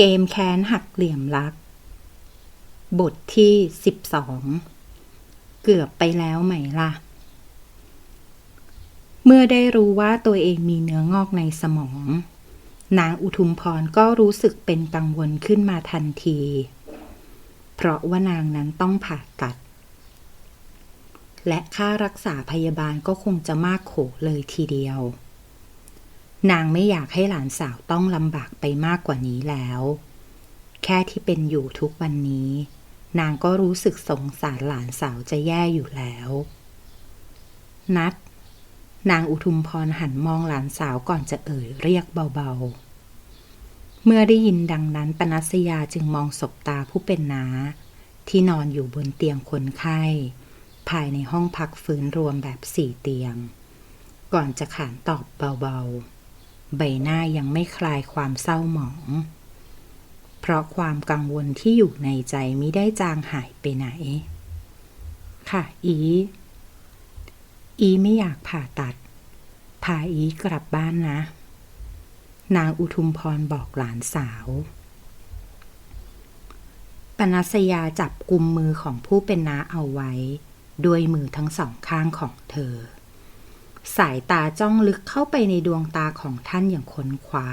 เกมแค้นหักเหลี่ยมรัก บทที่สิบสอง เกือบไปแล้วไหมล่ะ เมื่อได้รู้ว่าตัวเองมีเนื้องอกในสมอง นางอุทุมพรก็รู้สึกเป็นกังวลขึ้นมาทันที เพราะว่านางนั้นต้องผ่าตัด และค่ารักษาพยาบาลก็คงจะมากโขเลยทีเดียว นางไม่อยากให้หลานสาวต้องลำบากไปมากกว่านี้แล้ว แค่ที่เป็นอยู่ทุกวันนี้ นางก็รู้สึกสงสารหลานสาวจะแย่อยู่แล้ว นัด นางอุทุมพรหันมองหลานสาวก่อนจะเอ่ยเรียกเบาๆ เมื่อได้ยินดังนั้นปนัสยาจึงมองศบตาผู้เป็นนาที่นอนอยู่บนเตียงคนไข้ ภายในห้องพักฟื้นรวมแบบสี่เตียง ก่อนจะขานตอบเบาๆ ใบหน้ายังไม่คลายความเศร้าหมอง เพราะความกังวลที่อยู่ในใจมิได้จางหายไปไหน ค่ะ อี อีไม่อยากผ่าตัด พาอีกลับบ้านนะ นางอุทุมพรบอกหลานสาว ปนัสยาจับกุมมือของผู้เป็นน้าเอาไว้ ด้วยมือทั้งสองข้างของเธอ สายตาจ้องลึกเข้าไปในดวงตาของท่านอย่างค้นคว้า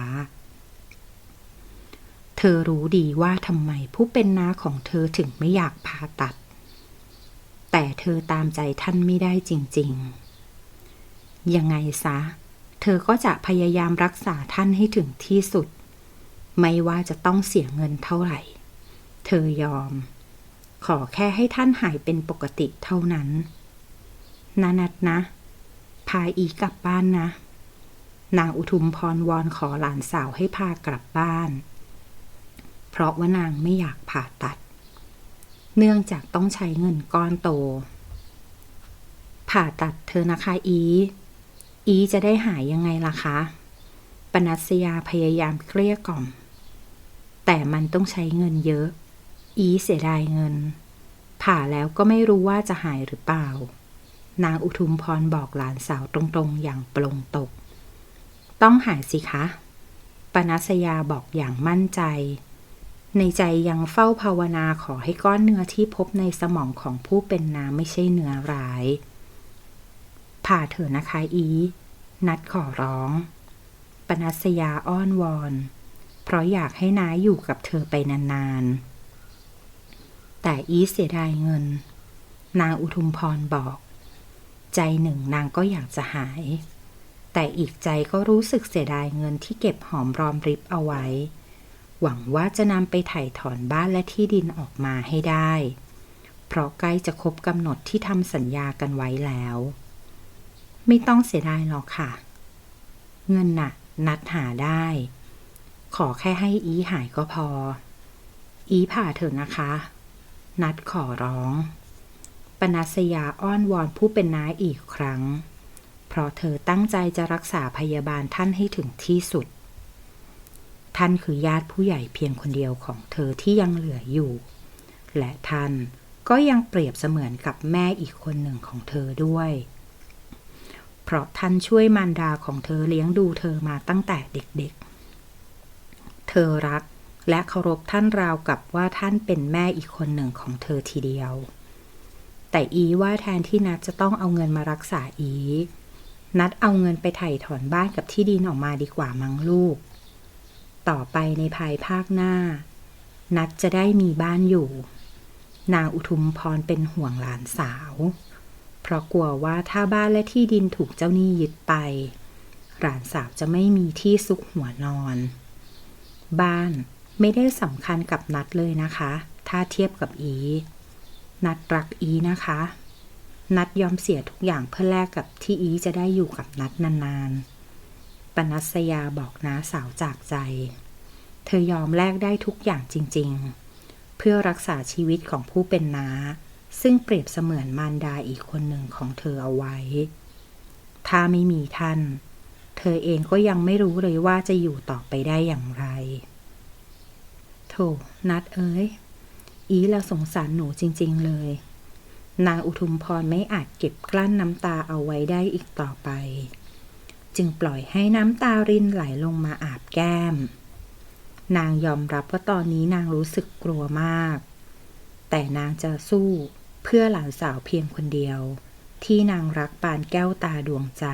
เธอรู้ดีว่าทำไมผู้เป็นน้าของเธอถึงไม่อยากผ่าตัด แต่เธอตามใจท่านไม่ได้จริง ๆ ยังไงซะ เธอก็จะพยายามรักษาท่านให้ถึงที่สุด ไม่ว่าจะต้องเสียเงินเท่าไหร่ เธอยอม ขอแค่ให้ท่านหายเป็นปกติเท่านั้น นานัดนะ พาอีกลับบ้านนะ นางอุทุมพรวอนขอหลานสาวให้พากลับบ้าน เพราะว่านางไม่อยากผ่าตัด เนื่องจากต้องใช้เงินก้อนโต ผ่าตัดเธอนะคะอี อีจะได้หายยังไงล่ะคะ ปนัสยาพยายามเกลี้ยกล่อม แต่มันต้องใช้เงินเยอะ อีเสียดายเงิน ผ่าแล้วก็ไม่รู้ว่าจะหายหรือเปล่า นางอุทุมพรบอกหลานสาวตรงๆ อย่างปลงตก ต้องหายสิคะ ปนัสยาบอกอย่างมั่นใจ ในใจยังเฝ้าภาวนาขอให้ก้อนเนื้อที่พบในสมองของผู้เป็นน้ำไม่ใช่เนื้อร้ายผ่าเถอะนะคะอี นัดขอร้อง ปนัสยาอ้อนวอน เพราะอยากให้น้าอยู่กับเธอไปนานๆ แต่อีเสียดายเงิน นางอุทุมพรบอก ใจหนึ่งนางก็อยากจะหาย แต่อีกใจก็รู้สึกเสียดายเงินที่เก็บหอมรอมริบเอาไว้ หวังว่าจะนำไปถ่ายถอนบ้านและที่ดินออกมาให้ได้ เพราะใกล้จะครบกำหนดที่ทำสัญญากันไว้แล้ว ไม่ต้องเสียดายหรอกค่ะ เงินน่ะ นัดหาได้ ขอแค่ให้อีหายก็พอ อีผ่าเถอะนะคะ นัดขอร้อง นัสยาอ้อนวอนผู้เป็นน้าอีกครั้ง เพราะเธอตั้งใจจะรักษาพยาบาลท่านให้ถึงที่สุด ท่านคือญาติผู้ใหญ่เพียงคนเดียวของเธอที่ยังเหลืออยู่ และท่านก็ยังเปรียบเสมือนกับแม่อีกคนหนึ่งของเธอด้วย เพราะท่านช่วยมารดาของเธอเลี้ยงดูเธอมาตั้งแต่เด็กๆ เธอรักและเคารพท่านราวกับว่าท่านเป็นแม่อีกคนหนึ่งของเธอทีเดียว แต่อีว่าแทนที่นัดจะต้องเอาเงินมารักษาอี นัดเอาเงินไปไถ่ถอนบ้านกับที่ดินออกมาดีกว่ามั้งลูก ต่อไปในภายภาคหน้า นัดจะได้มีบ้านอยู่ นางอุทุมพรเป็นห่วงหลานสาว เพราะกลัวว่าถ้าบ้านและที่ดินถูกเจ้าหนี้ยึดไป หลานสาวจะไม่มีที่ซุกหัวนอน บ้านไม่ได้สำคัญกับนัดเลยนะคะ ถ้าเทียบกับอี นัดรักอีนะคะ นัดยอมเสียทุกอย่างเพื่อแลกกับที่อีจะได้อยู่กับนัดนานๆ ปนัสยาบอกน้าสาวจากใจ เธอยอมแลกได้ทุกอย่างจริงๆ เพื่อรักษาชีวิตของผู้เป็นน้า ซึ่งเปรียบเสมือนมารดาอีกคนหนึ่งของเธอเอาไว้ ถ้าไม่มีท่าน เธอเองก็ยังไม่รู้เลยว่าจะอยู่ต่อไปได้อย่างไร โถนัดเอ้ย อีละสงสารหนูจริง ๆ เลย นางอุทุมพรไม่อาจเก็บกลั้นน้ำตาเอาไว้ได้อีกต่อไป จึงปล่อยให้น้ำตารินไหลลงมาอาบแก้ม นางยอมรับว่าตอนนี้นางรู้สึกกลัวมาก แต่นางจะสู้เพื่อหลานสาวเพียงคนเดียว ที่นางรักปานแก้วตาดวงใจ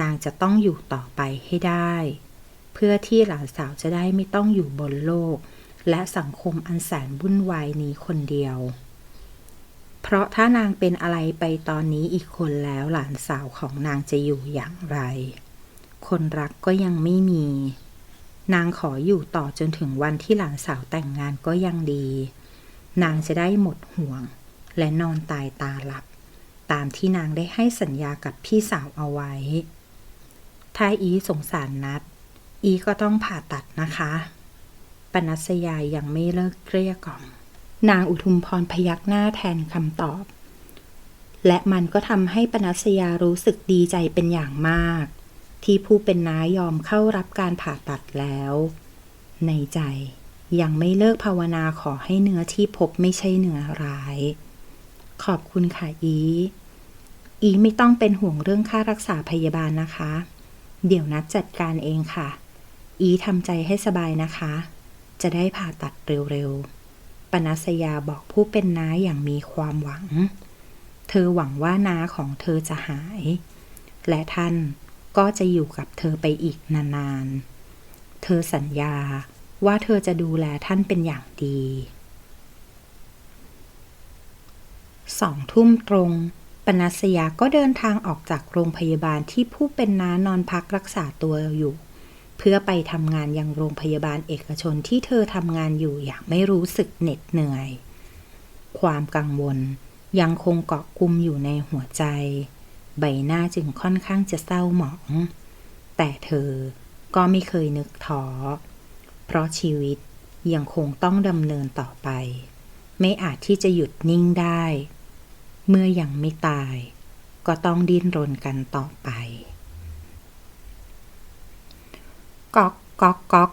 นางจะต้องอยู่ต่อไปให้ได้ เพื่อที่หลานสาวจะได้ไม่ต้องอยู่บนโลก และสังคมอันแสนวุ่นวายนี้คนเดียว เพราะถ้านางเป็นอะไรไปตอนนี้อีกคนแล้วหลานสาวของนางจะอยู่อย่างไร คนรักก็ยังไม่มี นางขออยู่ต่อจนถึงวันที่หลานสาวแต่งงานก็ยังดี นางจะได้หมดห่วง และนอนตายตาหลับ ตามที่นางได้ให้สัญญากับพี่สาวเอาไว้ ถ้าอีสงสารนัด อีก็ต้องผ่าตัดนะคะ ปนัสยายังไม่เลิกเกลี้ยกล่อม นางอุทุมพรพยักหน้าแทนคำตอบ และมันก็ทำให้ปนัสยารู้สึกดีใจเป็นอย่างมาก ที่ผู้เป็นน้ายอมเข้ารับการผ่าตัดแล้ว ในใจยังไม่เลิกภาวนาขอให้เนื้อที่พบไม่ใช่เนื้อร้าย ขอบคุณค่ะอี อีไม่ต้องเป็นห่วงเรื่องค่ารักษาพยาบาลนะคะ เดี๋ยวนัดจัดการเองค่ะ อีทำใจให้สบายนะคะ จะได้ผ่าตัดเร็วๆ ปนัสยาบอกผู้เป็นน้าอย่างมีความหวัง เธอหวังว่าน้าของเธอจะหาย และท่านก็จะอยู่กับเธอไปอีกนานๆ เธอสัญญาว่าเธอจะดูแลท่านเป็นอย่างดีสองทุ่มตรง ปนัสยาก็เดินทางออกจากโรงพยาบาลที่ผู้เป็นน้านอนพักรักษาตัวอยู่ เพื่อไปทำงานยังโรงพยาบาลเอกชนที่เธอทำงานอยู่อย่างไม่รู้สึกเหน็ดเหนื่อย ความกังวลยังคงเกาะกุมอยู่ในหัวใจ ใบหน้าจึงค่อนข้างจะเศร้าหมอง แต่เธอก็ไม่เคยนึกท้อ เพราะชีวิตยังคงต้องดำเนินต่อไป ไม่อาจที่จะหยุดนิ่งได้ เมื่อยังไม่ตาย ก็ต้องดิ้นรนกันต่อไป ก๊อกก๊อกก๊อก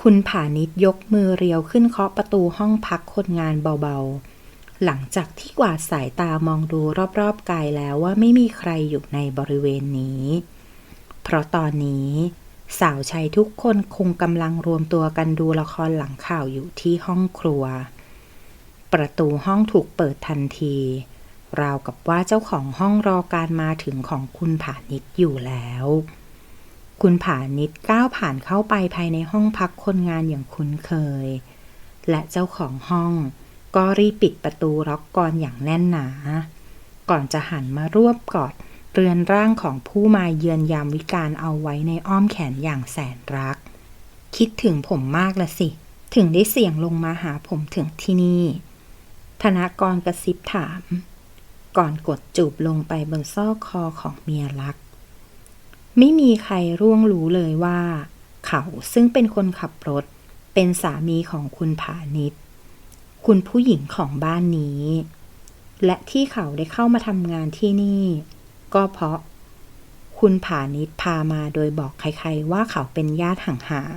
คุณผานิดยกมือเรียวขึ้นเคาะประตูห้องพักคนงานเบาๆ หลังจากที่กวาดสายตามองดูรอบๆกายแล้วว่าไม่มีใครอยู่ในบริเวณนี้ เพราะตอนนี้ สาวใช้ทุกคนคงกำลังรวมตัวกันดูละครหลังข่าวอยู่ที่ห้องครัว ประตูห้องถูกเปิดทันที ราวกับว่าเจ้าของห้องรอการมาถึงของคุณผานิดอยู่แล้ว คุณผานิดก้าวผ่านเข้าไปภายในห้องพักคนงานอย่างคุ้นเคย และเจ้าของห้องก็รีบปิดประตูล็อกกรอย่างแน่นหนา ก่อนจะหันมารวบกอดเรือนร่างของผู้มาเยือนยามวิการเอาไว้ในอ้อมแขนอย่างแสนรัก คิดถึงผมมากละสิ ถึงได้เสี่ยงลงมาหาผมถึงที่นี่ ธนากรกระซิบถาม ก่อนกดจูบลงไปบนซอกคอของเมียรัก ไม่มีใครร่วงรู้เลยว่า เขาซึ่งเป็นคนขับรถ เป็นสามีของคุณผานิดคุณผู้หญิงของบ้านนี้ และที่เขาได้เข้ามาทำงานที่นี่ ก็เพราะ คุณผานิดพามาโดยบอกใครๆว่าเขาเป็นญาติห่าง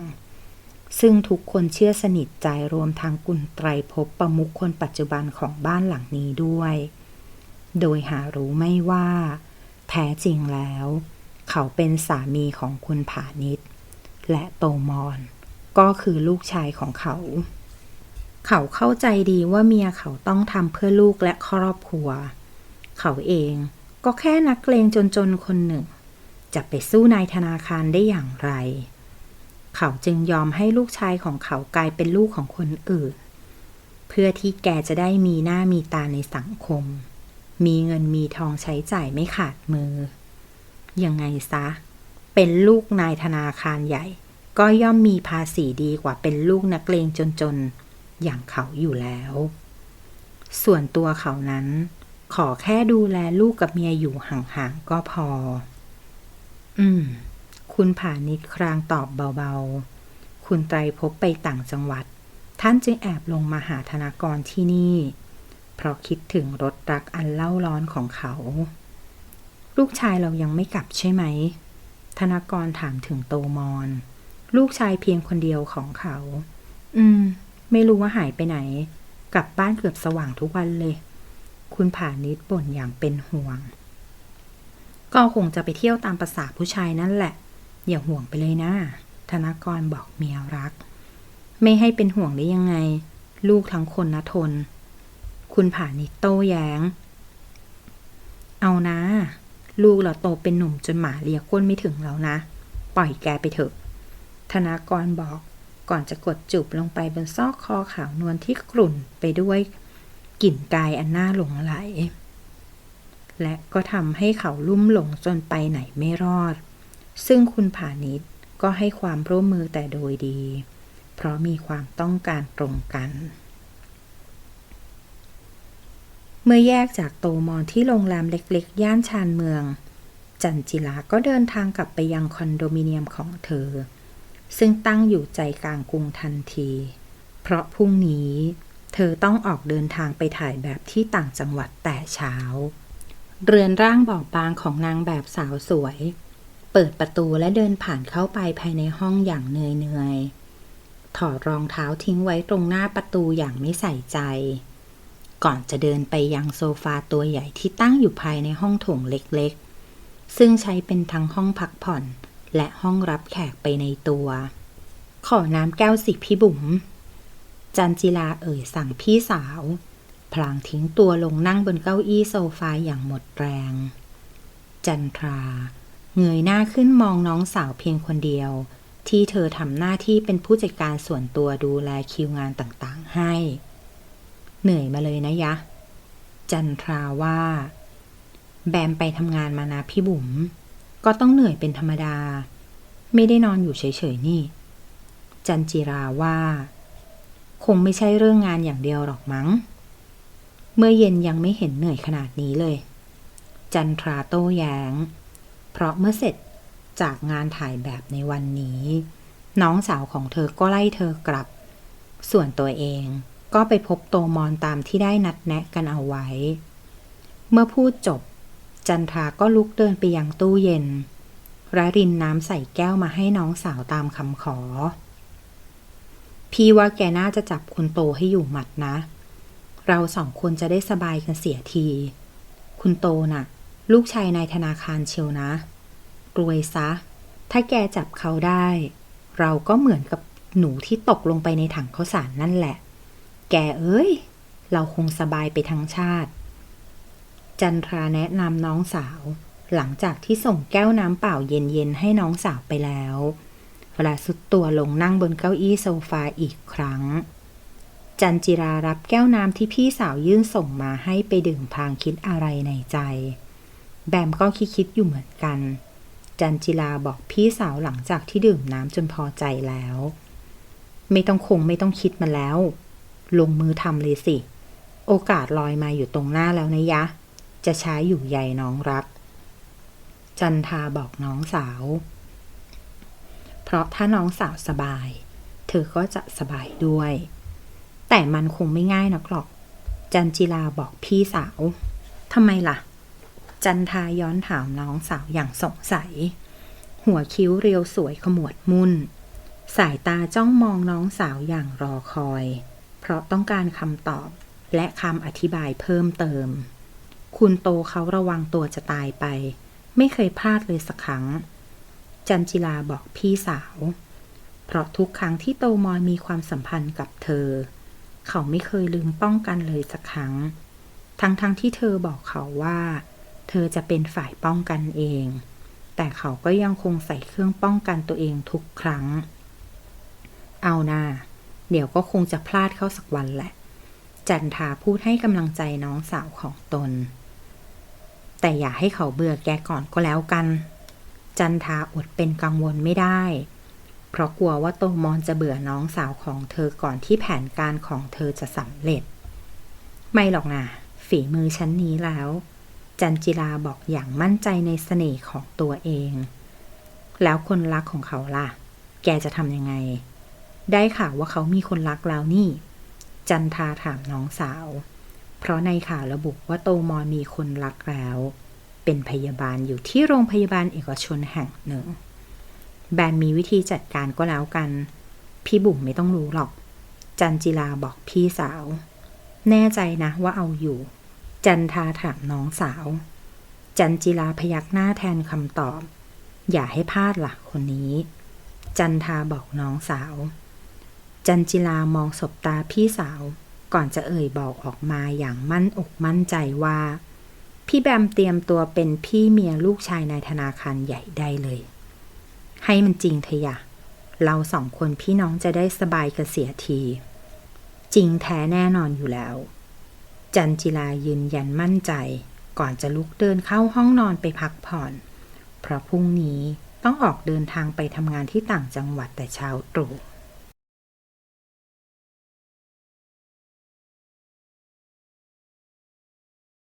ๆ ซึ่งทุกคนเชื่อสนิทใจรวมทางกุลไตรภพประมุขคนปัจจุบันของบ้านหลังนี้ด้วย โดยหารู้ไม่ว่า แท้จริงแล้ว เขาเป็นสามีของคุณผานิดและโตมอน ก็คือลูกชายของเขา เขาเข้าใจดีว่าเมียเขาต้องทำเพื่อลูกและครอบครัว เขาเองก็แค่นักเลงจนๆคนหนึ่ง จะไปสู้นายธนาคารได้อย่างไร เขาจึงยอมให้ลูกชายของเขากลายเป็นลูกของคนอื่น เพื่อที่แกจะได้มีหน้ามีตาในสังคม มีเงินมีทองใช้จ่ายไม่ขาดมือ ยังไงซะ เป็นลูกนายธนาคารใหญ่ ก็ย่อมมีภาษีดีกว่าเป็นลูกนักเลงจนๆ อย่างเขาอยู่แล้ว ส่วนตัวเขานั้น ขอแค่ดูแลลูกกับเมียอยู่ห่างๆ ก็พอ อืม คุณผานิดครางตอบเบาๆ คุณไตรภพไปต่างจังหวัด ท่านจึงแอบลงมาหาธนากรที่นี่ เพราะคิดถึงรถรักอันเล่าร้อนของเขา ลูกชายเรายังไม่กลับใช่ไหม ธนากรถามถึงโตมอน ลูกชายเพียงคนเดียวของเขา อืม ไม่รู้ว่าหายไปไหน กลับบ้านเกือบสว่างทุกวันเลย คุณผานิดบ่นอย่างเป็นห่วง ก็คงจะไปเที่ยวตามภาษาผู้ชายนั่นแหละ อย่าห่วงไปเลยนะ ธนกรบอกเมียรัก ไม่ให้เป็นห่วงได้ยังไง ลูกทั้งคนนะทน คุณผานิชโต้แย้ง เอานะ ลูกเราโตเป็นหนุ่มจนหมาเลียก้นไม่ถึงแล้วนะ ปล่อยแกไปเถอะ ธนากรบอกก่อนจะกดจุบลงไปบนซอกคอขาวนวลที่กลุ่นไปด้วยกลิ่นกายอันน่าหลงไหล และก็ทำให้เขาลุ่มหลงจนไปไหนไม่รอด ซึ่งคุณผานิชก็ให้ความร่วมมือแต่โดยดี เพราะมีความต้องการตรงกัน เมื่อแยกจากโตมอนที่โรงแรมเล็กๆ ย่านชานเมือง จันจิลาก็เดินทางกลับไปยังคอนโดมิเนียมของเธอ ซึ่งตั้งอยู่ใจกลางกรุงทันที เพราะพรุ่งนี้เธอต้องออกเดินทางไปถ่ายแบบที่ต่างจังหวัดแต่เช้า เรือนร่างบอบบางของนางแบบสาวสวย เปิดประตูและเดินผ่านเข้าไปภายในห้องอย่างเหนื่อยๆถอดรองเท้าทิ้งไว้ตรงหน้าประตูอย่างไม่ใส่ใจ ก่อนจะเดินไปยังโซฟาตัวใหญ่ที่ตั้งอยู่ภายในห้องโถงเล็กๆ ซึ่งใช้เป็นทั้งห้องพักผ่อน และห้องรับแขกไปในตัว ขอน้ำแก้วสิพี่บุ๋ม จันจิลาเอ่ยสั่งพี่สาว พลางทิ้งตัวลงนั่งบนเก้าอี้โซฟาอย่างหมดแรง จันทรา เงยหน้าขึ้นมองน้องสาวเพียงคนเดียว ที่เธอทำหน้าที่เป็นผู้จัดการส่วนตัวดูแลคิวงานต่างๆให้ เหนื่อยมาเลยนะยะ จันทราว่า แบมไปทำงานมานะพี่บุ๋ม ก็ต้องเหนื่อยเป็นธรรมดา ไม่ได้นอนอยู่เฉยๆนี่ จันจิราว่า คงไม่ใช่เรื่องงานอย่างเดียวหรอกมั้ง เมื่อเย็นยังไม่เห็นเหนื่อยขนาดนี้เลย จันทราโต้แย้ง เพราะเมื่อเสร็จจากงานถ่ายแบบในวันนี้ น้องสาวของเธอก็ไล่เธอกลับ ส่วนตัวเอง ก็ไปพบโตมอนตามที่ได้นัดแนะกันเอาไว้ เมื่อพูดจบ จันทราก็ลุกเดินไปยังตู้เย็นและรินน้ำใส่แก้วมาให้น้องสาวตามคำขอ พี่ว่าแกน่าจะจับคุณโตให้อยู่หมัดนะ เราสองคนจะได้สบายกันเสียที คุณโตน่ะ ลูกชายนายธนาคารเชียวนะรวยซะ ถ้าแกจับเขาได้ เราก็เหมือนกับหนูที่ตกลงไปในถังข้าวสารนั่นแหละ แกเอ้ย เราคงสบายไปทั้งชาติ จันทราแนะนำน้องสาว หลังจากที่ส่งแก้วน้ำเปล่าเย็นๆให้น้องสาวไปแล้วเวลาสุดตัวลงนั่งบนเก้าอี้โซฟาอีกครั้ง จันจิรารับแก้วน้ำที่พี่สาวยื่นส่งมาให้ไปดื่มพางคิดอะไรในใจ แบมก็คิดคิดอยู่เหมือนกัน จันจิราบอกพี่สาวหลังจากที่ดื่มน้ำจนพอใจแล้ว ไม่ต้องคงไม่ต้องคิดมาแล้ว ลงมือทำเลยสิ โอกาสลอยมาอยู่ตรงหน้าแล้วนะยะ จะใช้อยู่ใหญ่น้องรัก จันทาบอกน้องสาว เพราะถ้าน้องสาวสบาย เธอก็จะสบายด้วย แต่มันคงไม่ง่ายนักหรอก จันจิลาบอกพี่สาวทำไมล่ะ จันทาย้อนถามน้องสาวอย่างสงสัย หัวคิ้วเรียวสวยขมวดมุนสายตาจ้องมองน้องสาวอย่างรอคอย เพราะต้องการคำตอบและคำอธิบายเพิ่มเติม คุณโตเขาระวังตัวจะตายไป ไม่เคยพลาดเลยสักครั้ง จันจิลาบอกพี่สาว เพราะทุกครั้งที่โตมอนมีความสัมพันธ์กับเธอ เขาไม่เคยลืมป้องกันเลยสักครั้ง ทั้งๆทที่เธอบอกเขาว่า เธอจะเป็นฝ่ายป้องกันเอง แต่เขาก็ยังคงใส่เครื่องป้องกันตัวเองทุกครั้ง เอานา เดี๋ยวก็คงจะพลาดเข้าสักวันแหละ จันทาพูดให้กำลังใจน้องสาวของตน แต่อย่าให้เขาเบื่อแกก่อนก็แล้วกัน จันทาอดเป็นกังวลไม่ได้ เพราะกลัวว่าโตมอนจะเบื่อน้องสาวของเธอก่อนที่แผนการของเธอจะสำเร็จ ไม่หรอกนะฝีมือชั้นนี้แล้ว จันจิลาบอกอย่างมั่นใจในเสน่ห์ของตัวเอง แล้วคนรักของเขาล่ะ แกจะทำยังไง ได้ข่าวว่าเขามีคนรักแล้วนี่ จันทาถามน้องสาว เพราะในข่าวระบุว่าโตมอนมีคนรักแล้ว เป็นพยาบาลอยู่ที่โรงพยาบาลเอกชนแห่งหนึ่ง แบนมีวิธีจัดการก็แล้วกัน พี่บุ๋มไม่ต้องรู้หรอก จันจิลาบอกพี่สาว แน่ใจนะว่าเอาอยู่ จันทาถามน้องสาว จันจิลาพยักหน้าแทนคำตอบ อย่าให้พลาดละ่ะคนนี้ จันทาบอกน้องสาว จันจิลามองสบตาพี่สาว ก่อนจะเอ่ยบอกออกมาอย่างมั่นอกมั่นใจว่า พี่แบมเตรียมตัวเป็นพี่เมียลูกชายในธนาคารใหญ่ได้เลย ให้มันจริงเถอะยะเราสองคนพี่น้องจะได้สบายกันเสียที จริงแท้แน่นอนอยู่แล้ว จันจิลายืนยันมั่นใจ ก่อนจะลุกเดินเข้าห้องนอนไปพักผ่อน เพราะพรุ่งนี้ต้องออกเดินทางไปทำงานที่ต่างจังหวัดแต่เช้าตรู่